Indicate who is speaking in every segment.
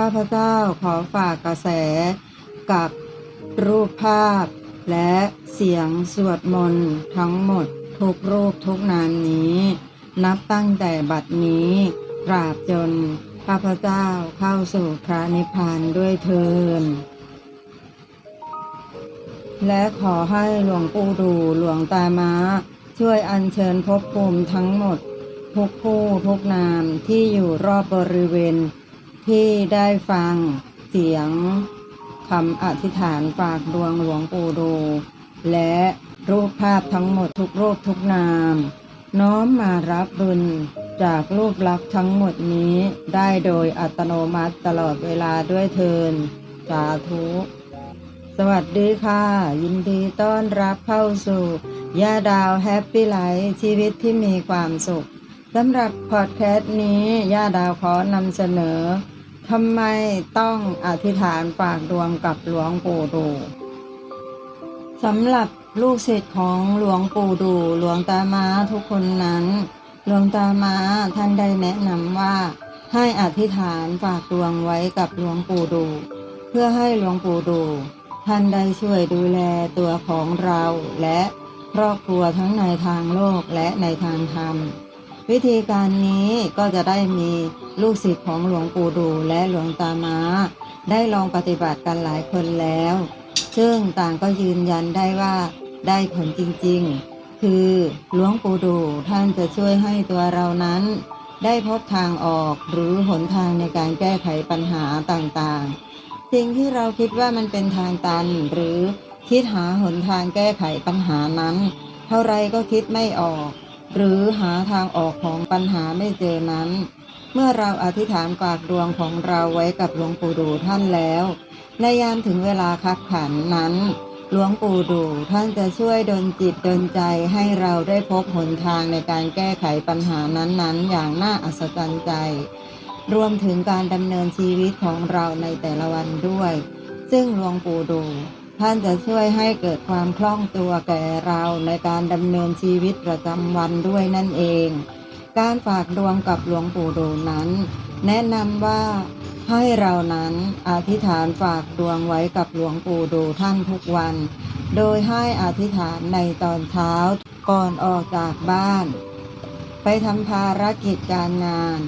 Speaker 1: ข้าพเจ้าขอฝากกระแสกับรูปภาพ และเสียงสวดมนต์ทั้งหมดทุกรูปทุกนามนี้ นับตั้งแต่บัดนี้ตราบจนข้าพเจ้าเข้าสู่พระนิพพานด้วยเทินและขอให้หลวงปู่ดูหลวงตาม้าช่วยอัญเชิญภพภูมิทั้งหมด ทุกผู้ทุกนามที่อยู่รอบบริเวณ ที่ได้ฟังเสียงคำอธิษฐานฝากดวงหลวงปู่ดู และรูปภาพทั้งหมดทุกรูปทุกนาม น้อมมารับบุญจากรูปลักษณ์ทั้งหมดนี้ได้โดยอัตโนมัติตลอดเวลาด้วยเทินสาธุ สวัสดีค่ะ ยินดีต้อนรับเข้าสู่ย่าดาวแฮปปี้ไลฟ์ชีวิตที่มีความสุขสำหรับพอดแคสต์นี้ย่าดาวขอนำเสนอ ทำไมต้องอธิษฐานฝากดวงกับหลวงปู่ดูสำหรับลูกศิษย์ของหลวงปู่ดูหลวงตามาทุกคนนั้น หลวงตามาท่านได้แนะนำว่า ให้อธิษฐานฝากดวงไว้กับหลวงปู่ดู เพื่อให้หลวงปู่ดู ท่านได้ช่วยดูแลตัวของเราและครอบครัวทั้งในทางโลกและในทางธรรม วิธีการนี้ก็จะได้มีลูกศิษย์ของหลวงปู่ดูและหลวงตามาได้ลองปฏิบัติกันหลายคนแล้ว ซึ่งต่างก็ยืนยันได้ว่าได้ผลจริงๆ คือหลวงปู่ดูท่านจะช่วยให้ตัวเรานั้น ได้พบทางออกหรือหนทางในการแก้ไขปัญหาต่างๆ สิ่งที่เราคิดว่ามันเป็นทางตันหรือคิดหาหนทางแก้ไขปัญหานั้น เท่าไรก็คิดไม่ออก หรือหาทางออกของปัญหาไม่เจอนั้น เมื่อเราอธิษฐานฝากดวงของเราไว้กับหลวงปู่ดูท่านแล้ว ในยามถึงเวลาคับขันนั้น หลวงปู่ดูท่านจะช่วยดลจิตดลใจให้เราได้พบหนทางในการแก้ไขปัญหานั้นๆ อย่างน่าอัศจรรย์ใจ รวมถึงการดำเนินชีวิตของเราในแต่ละวันด้วย ซึ่งหลวงปู่ดู ท่านจะช่วยให้เกิดความคล่องตัวแก่เราในการดำเนินชีวิตประจำวันด้วยนั่นเอง การฝากดวงกับหลวงปู่ดูนั้น แนะนำว่าให้เรานั้นอธิษฐานฝากดวงไว้กับหลวงปู่ดูท่านทุกวัน โดยให้อธิษฐานในตอนเช้าก่อนออกจากบ้าน ไปทำภารกิจการงาน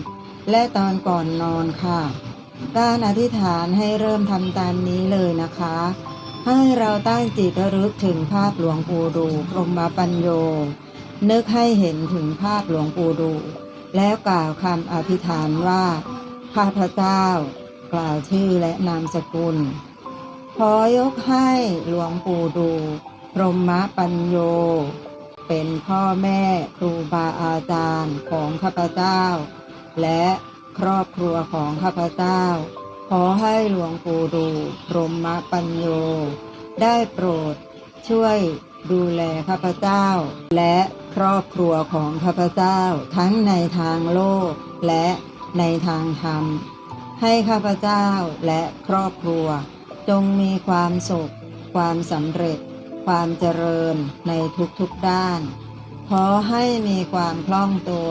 Speaker 1: และตอนก่อนนอนค่ะ การอธิษฐานให้เริ่มทำตามนี้เลยนะคะ ให้เราตั้งจิตระลึกถึงภาพหลวงปู่ดูพรหมปัญโย นึกให้เห็นถึงภาพหลวงปู่ดู แล้วกล่าวคำอธิษฐานว่า ข้าพเจ้า กล่าวชื่อและนามสกุล ขอยกให้หลวงปู่ดูพรหมปัญโย เป็นพ่อแม่ครูบาอาจารย์ของข้าพเจ้า และครอบครัวของข้าพเจ้า ขอให้หลวงปู่ดูพรหมปัญโย ได้โปรดช่วยดูแลข้าพเจ้า และครอบครัวของข้าพเจ้าทั้งในทางโลกและในทางธรรม ให้ข้าพเจ้าและครอบครัว จงมีความสุข ความสำเร็จ ความเจริญในทุกๆด้าน ขอให้มีความคล่องตัว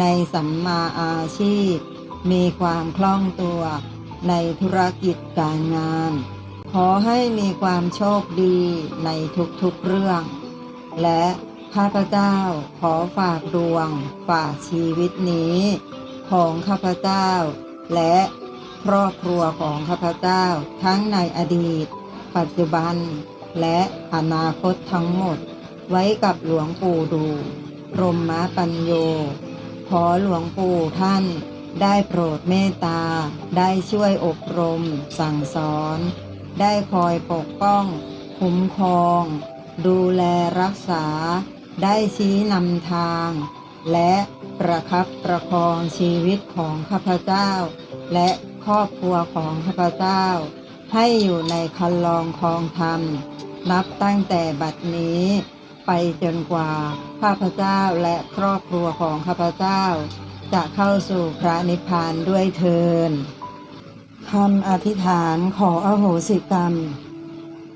Speaker 1: ในสัมมาอาชีพ มีความคล่องตัว ในธุรกิจการงาน ขอให้มีความโชคดีในทุกๆเรื่อง และข้าพเจ้าขอฝากดวงฝากชีวิตนี้ ของข้าพเจ้า และครอบครัวของข้าพเจ้าทั้งในอดีต ปัจจุบัน และอนาคตทั้งหมด ไว้กับหลวงปู่ดูรหมปัญโย ขอหลวงปู่ท่าน ได้โปรดเมตตา ได้ช่วยอบรม สั่งสอน ได้คอยปกป้อง คุ้มครอง ดูแลรักษา ได้ชี้นำทาง และประคับประคองชีวิตของข้าพเจ้า และครอบครัวของข้าพเจ้า ให้อยู่ในคันลองคลองธรรม นับตั้งแต่บัดนี้ ไปจนกว่าข้าพเจ้าและครอบครัวของข้าพเจ้า จะเข้าสู่พระนิพพานด้วยเทินคำอธิษฐานขออโหสิกรรม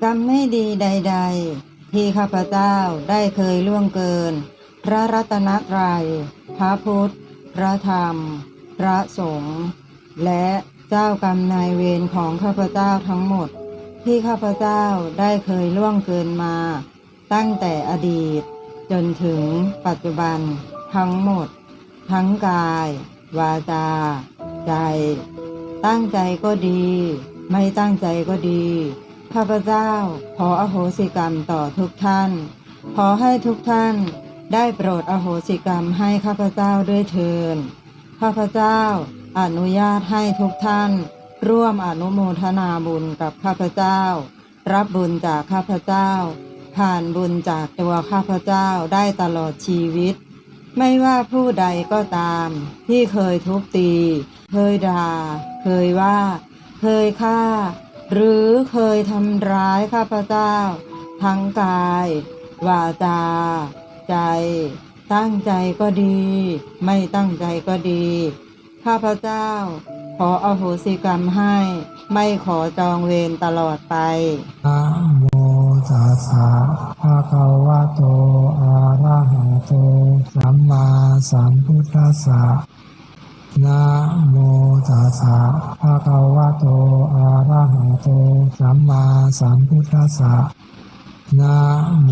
Speaker 1: กรรมไม่ดีใด ๆ ที่ข้าพเจ้าได้เคยล่วงเกิน พระรัตนตรัย พระพุทธ พระธรรม พระสงฆ์และเจ้ากรรมนายเวรของข้าพเจ้าทั้งหมด ที่ข้าพเจ้าได้เคยล่วงเกินมา ตั้งแต่อดีต จนถึงปัจจุบันทั้งหมด ทั้งกาย วาจา ใจ ตั้งใจก็ดี ไม่ตั้งใจก็ดีข้าพเจ้า ขออโหสิกรรมต่อทุกท่าน ขอให้ทุกท่านได้โปรดอโหสิกรรมให้ข้าพเจ้าด้วยเถินข้าพเจ้าอนุญาตให้ทุกท่าน ร่วมอนุโมทนาบุญกับข้าพเจ้า รับบุญจากข้าพเจ้า ผ่านบุญจากตัวข้าพเจ้าได้ตลอดชีวิต ไม่ว่าผู้ใดก็ตาม ที่เคยทุบตี เคยด่า เคยว่า เคยฆ่า หรือเคยทำร้ายข้าพเจ้า ทั้งกาย วาจา ใจ ตั้งใจก็ดี ไม่ตั้งใจก็ดี ข้าพเจ้า ขออโหสิกรรมให้ ไม่ขอจองเวรตลอดไป
Speaker 2: สะภะคะวะโต อะระหะโต สัมมาสัมพุทธัสสะนะโมตัสสะภะคะวะโต อะระหะโต สัมมาสัมพุทธัสสะนะโม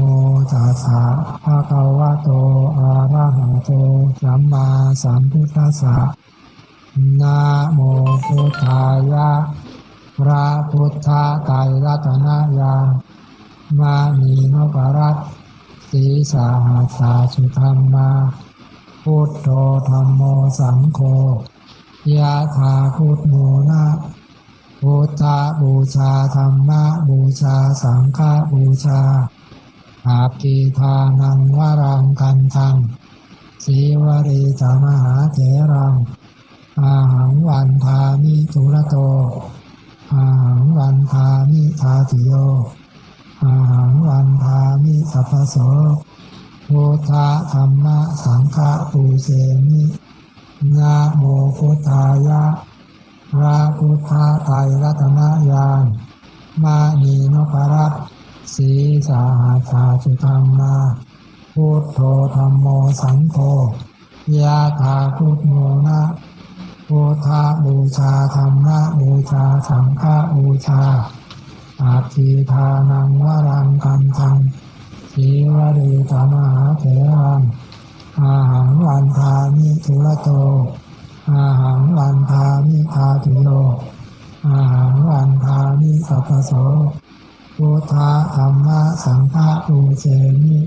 Speaker 2: ตัสสะภะคะวะโต อะระหะโต สัมมาสัมพุทธัสสะนะโมพุทธายะ พระพุทธไตรรัตนญา มานีนพรัตสีสาหาสาสุธรรมาพุทโธธรรมโมสังโฆยะถาพุทโมนะพุทธบูชาธรรมะบูชาสังฆบูชาอากีทานังวรังกันทังสีวรีจามหาเถรัง อาหังวันทามิทุระโต อาหังวันทามิทาติโย อาหังวันทามิสัพพโสพุทธธรรมะสังฆปูเสมินะโมพุทธายะพระพุทธไตรรัตนญาณมานีนพรัตสีสาหาสาสุธรรมาพุทโธธรรมโมสังโฆยะถาพุทโมนะพุทธบูชาธรรมะบูชาสังฆบูชา อาทิทานังวรังกันทังสีวรีตมหาเถรังอาหังวันทามิทุระโต อาหังวันทามิทาติโยอาหังวันทามิสัพพโสพุทธธรรมะสังฆปูเสมิ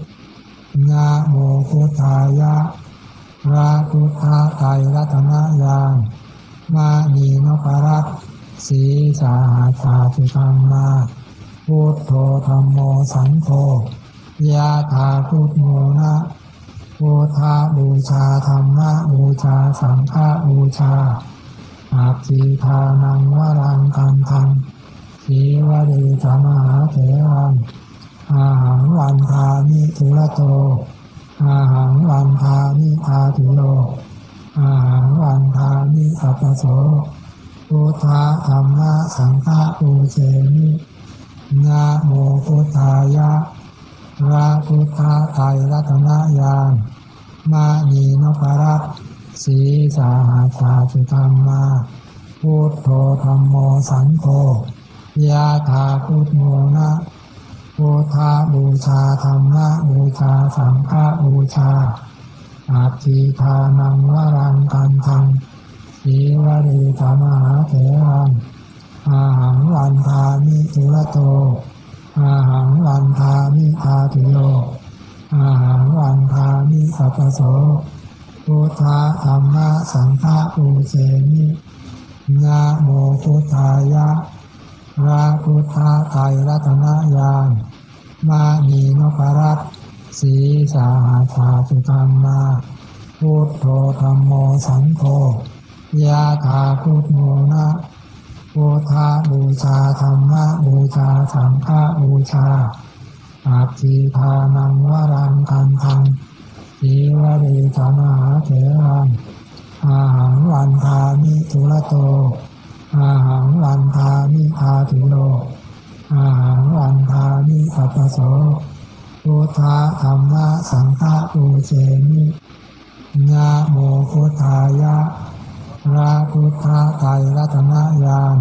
Speaker 2: นะโมพุทธายะพระพุทธไตรรัตนญามานีนพรัต สีสาหาสาสุธรรมาพุทโธธรรมโมสังโฆยะถาพุทโมนะพุทธบูชาธรรมะบูชาสังฆบูชาอาจีทานังวรังกันทังสีวรีธรรมหาเถรังอาหังวันทามิทุระโต อาหังวันทามิทาติโยอาหังวันทามิสัพพโส พุทธะธรรมสังฆปูเสมินะโมพุทธายะพระพุทธไตรรัตนญาณมานีนพรัตสีสาหาสาสุธรรมาพุทโธธรรมโมสังโฆยะถาพุทโมนะพุทธบูชาธรรมะบูชาสังฆบูชาอาทิทานังวรังกันทัง สีวรีธรรมหาเถรังอาหังวันทามิทุระโต อาหังวันทามิทาติโย อาหังวันทามิสัพโสพุทธธรรมะสังฆปูเสมินะโมพุทธายะระพุทธไตรัตนาญาณมานีนพรัตสีสาหาสาสุธรรมาพุทโธธรรมโมสังโฆ ยะถาพุทโมนะพุทธบูชาธรรมบูชาสังฆบูชาอาทิทานังวรังกันทังสีวรีธรรมหาเถรังอาหังวันทามิทุระโต อาหังวันทามิทาติโยอาหังวันทามิสัพพโสพุทธธรรมสังฆปูเสมินะโมพุทธายะ พระพุทธไตรรัตนญาณ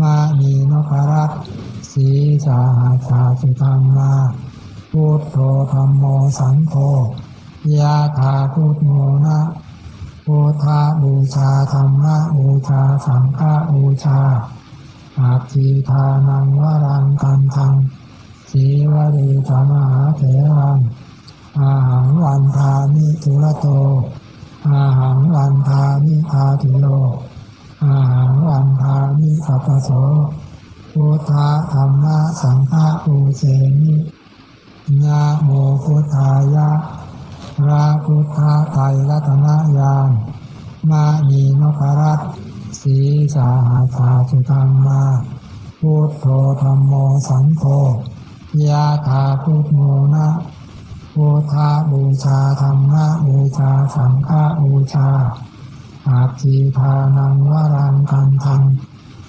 Speaker 2: มานีนพรัตสีสาหาชาสุธรรมาพุทโธธรรมโมสังโฆยาธาพุทโมนะพุทธาบูชาธรรมะบูชาสังฆบูชาอาจีทานังวรังกันทังสีวะรีธรรมหาเถรังอาหังวันทามิทุระโต อาหังวันทามิทาติโล อาหังวันทามิ สพุทธะธรรมะสังฆะอุเสมินะโมพุทธายะพระพุทธไตรรัตนญาณมานีนพรัตสีสาหาชาสุธรรมาพุทโธธรรมโมสังโฆยาธาพุทโมนะพุทธาบูชาธรรมะบูชาสังฆบูชาอาจีทานังวรังกันทัง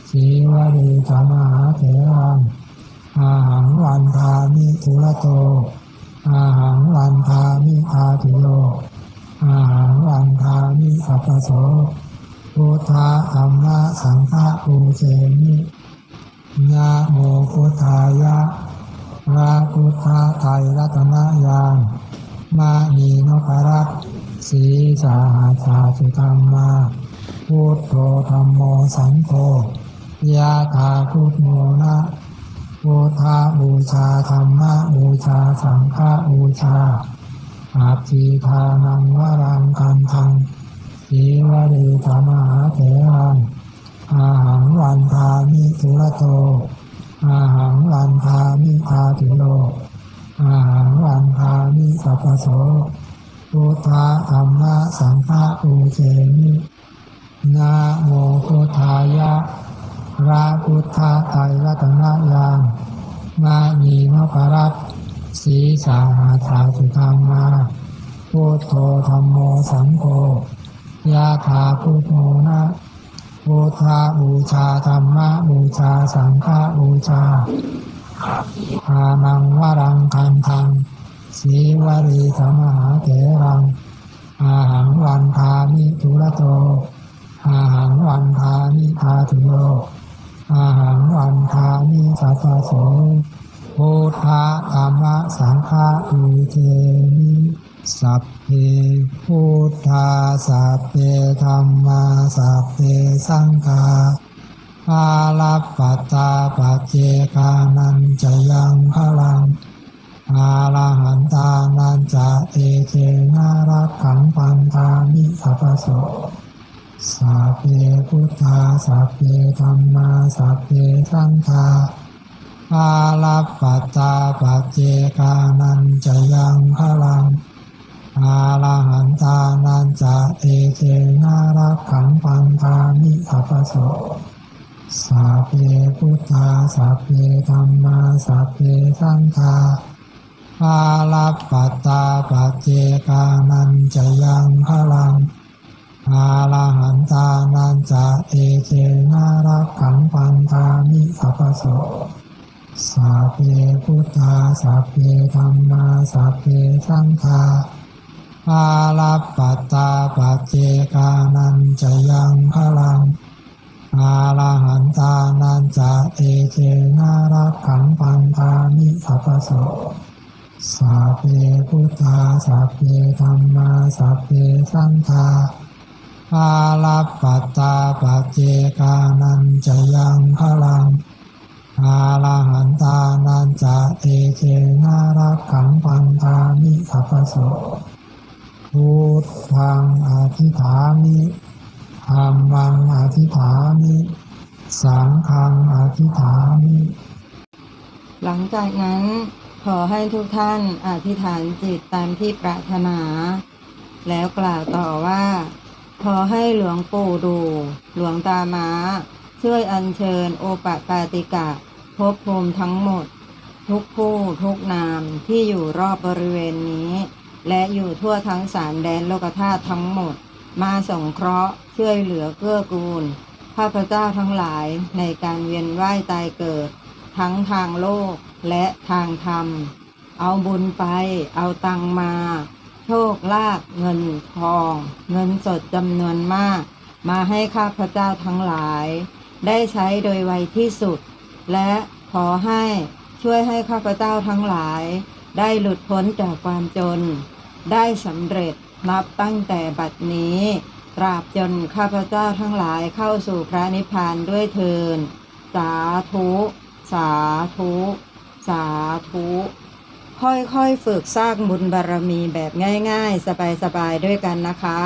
Speaker 2: สีวรีธรรมหาเถรังอาหังวันทามิทุระโต อาหังวันทามิทาติโลอาหังวันทามิสัพพโสพุทธะธรรมะสังฆปูเสมินะโมพุทธายะพระพุทธไตรรัตนาญาณมานีนพรัตสีสาหาชาสุธรรมาพุทโธธรรมโมสังโฆ ยาธาพุทโมนะพุทธาบูชาธรรมะบูชาสังฆบูชาอาจีทานังวรังกันทังสีวรีธรรมหาเถรังอาหังวันทามิทุรโตอาหังวันทามิทาติโลอาหังวันทามิสัพพโสพุทธะธรรมะสังฆะปูเสมินะโมพุทธายะ พระพุทธไตรรัตนญาณมานีนพรัตสีสาหาชาสุธรรมาพุทโธธรรมโมสังโฆยาธาพุทโมนะพุทธาบูชาธรรมะบูชาสังฆบูชาอานังวรังคันทังสีวรีธรรมหาเถรัง อาหังวันทามิทุระโตอาหังวันทามิทาติโล อาหังวันทามิสัพพโสพุทธะธรรมะสังฆะอุเทมิสัพเพพุทธาสัพเพธรรมาสัพเพสังฆาอาลัปปัตตาปัจเจกานันจะยังพลังอาลาหันตานันจะเอเจนารักขังปันธามิสัพพโส สัพเพพุทธาสัพเพธรรมาสัพเพสังฆาอาลัปปัตตาปัจเจกานันจะยังพลังอาลาหันตานันจะเอเจนารักขังปันธามิสัพโสสัพเพพุทธาสัพเพธรรมาสัพเพสังฆาอาลัปปัตตาปัจเจกานันจะยังพลัง อาลาหันตานันจะเอเจนารักขังปันธามิสัพพโสสัพเพพุทธาสัพเพธรรมาสัพเพสังฆาอาลัปปัตตาปัจเจกานันจะยังพลัง อาลาหันตานันจะเอเจนารักขังปันธามิสัพพโสสัพเพพุทธาสัพเพธรรมาสัพเพสังฆา อาลัปปัตตาปเจกานันจะยังพลังอาลาหันตานันจะเอเจนารักขังปันธามิสัพพโสพุทธังอธิฐามิธรรมังอธิฐามิสังฆังอธิฐามิ
Speaker 1: หลังจากนั้นขอให้ทุกท่านอธิษฐานจิตตามที่ปรารถนา แล้วกล่าวต่อว่า ขอให้หลวงปู่ดู หลวงตาม้า ช่วยอัญเชิญโอปะปาติกะภพภูมิทั้งหมด ทุกผู้ทุกนามที่อยู่รอบบริเวณนี้ และอยู่ทั่วทั้งสามแดนโลกธาตุทั้งหมด มาสงเคราะห์ช่วยเหลือเกื้อกูลข้าพเจ้าทั้งหลายในการเวียนว่ายตายเกิด ทั้งทางโลกและทางธรรม เอาบุญไป เอาตังมา โชคลาภเงินทอง เงินสดจำนวนมาก มาให้ข้าพเจ้าทั้งหลาย ได้ใช้โดยไวที่สุด และขอให้ช่วยให้ข้าพเจ้าทั้งหลาย ได้หลุดพ้นจากความจน ได้สำเร็จนับตั้งแต่บัดนี้ตราบจนข้าพเจ้าทั้งหลายเข้าสู่พระนิพพานด้วยเทินสาธุ สาธุ สาธุ ค่อยๆ ฝึกสร้างบุญบารมีแบบง่ายๆ สบายๆ ด้วยกันนะคะ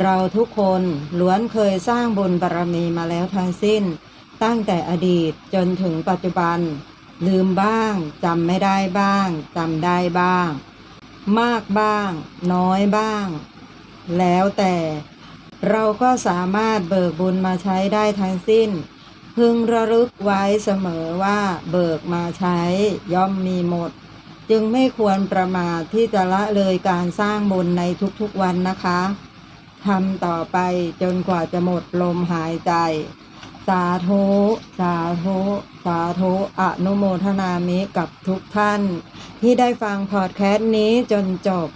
Speaker 1: เราทุกคนล้วนเคยสร้างบุญบารมีมาแล้วทั้งสิ้น ตั้งแต่อดีตจนถึงปัจจุบัน ลืมบ้างจำไม่ได้บ้างจำได้บ้าง มากบ้าง น้อยบ้าง แล้วแต่เราก็สามารถเบิกบุญมาใช้ได้ทั้งสิ้น พึงระลึกไว้เสมอว่าเบิกมาใช้ย่อมมีหมด จึงไม่ควรประมาทที่จะละเลยการสร้างบุญในทุกๆวันนะคะทำต่อไปจนกว่าจะหมดลมหายใจ สาธุสาธุสาธุอนุโมทนามิกับทุกท่าน ที่ได้ฟังพอดแคสต์นี้จนจบ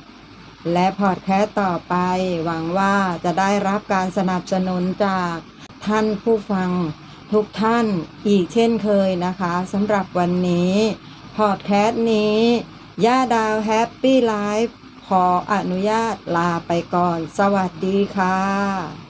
Speaker 1: และพอดแคสต์ต่อไป หวังว่าจะได้รับการสนับสนุนจากท่านผู้ฟังทุกท่านอีกเช่นเคยนะคะสำหรับวันนี้ พอดแคสต์นี้ ย่าดาวแฮปปี้ไลฟ์ขออนุญาตลาไปก่อน สวัสดีค่ะ